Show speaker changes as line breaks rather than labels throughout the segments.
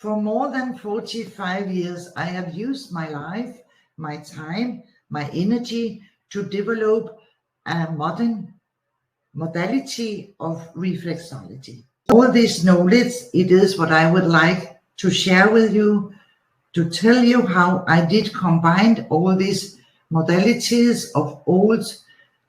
For more than 45 years, I have used my life, my time, my energy to develop a modern modality of reflexology. All this knowledge, it is what I would like to share with you, to tell you how I did combine all these modalities of old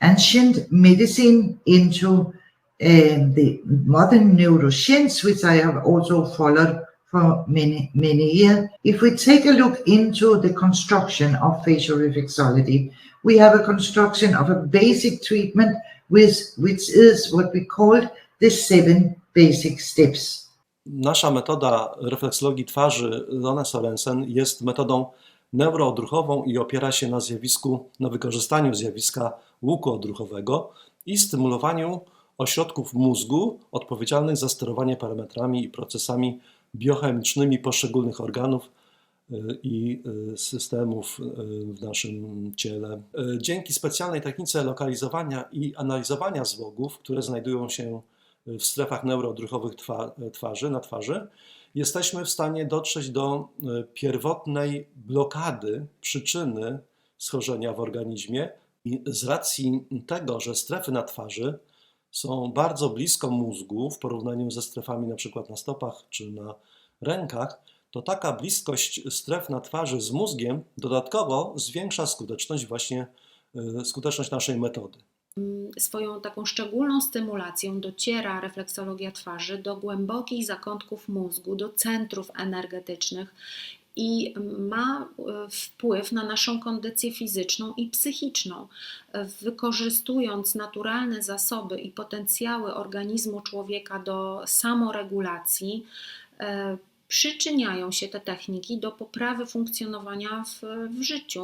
ancient medicine into um, the modern neuroscience, which I have also followed for many, many years. If we take a look into the construction of facial reflexology, we have a construction of a basic treatment with, which is what we call the seven basic steps.
Nasza metoda refleksologii twarzy Lone Sorensen jest metodą neuroodruchową i opiera się na zjawisku, na wykorzystaniu zjawiska łuku odruchowego i stymulowaniu ośrodków mózgu odpowiedzialnych za sterowanie parametrami i procesami biochemicznymi poszczególnych organów y, i y, systemów y, w naszym ciele. Dzięki specjalnej technice lokalizowania i analizowania zwłogów, które znajdują się w strefach neuroodruchowych twa, twarzy, na twarzy, jesteśmy w stanie dotrzeć do pierwotnej blokady przyczyny schorzenia w organizmie i z racji tego, że strefy na twarzy są bardzo blisko mózgu w porównaniu ze strefami na przykład na stopach czy na rękach, to taka bliskość stref na twarzy z mózgiem dodatkowo zwiększa skuteczność właśnie y, skuteczność naszej metody.
swoją taką szczególną stymulacją dociera refleksologia twarzy do głębokich zakątków mózgu, do centrów energetycznych i ma e, wpływ na naszą kondycję fizyczną i psychiczną. Wykorzystując naturalne zasoby i potencjały organizmu człowieka do samoregulacji, e, przyczyniają się te techniki do poprawy funkcjonowania w, w życiu.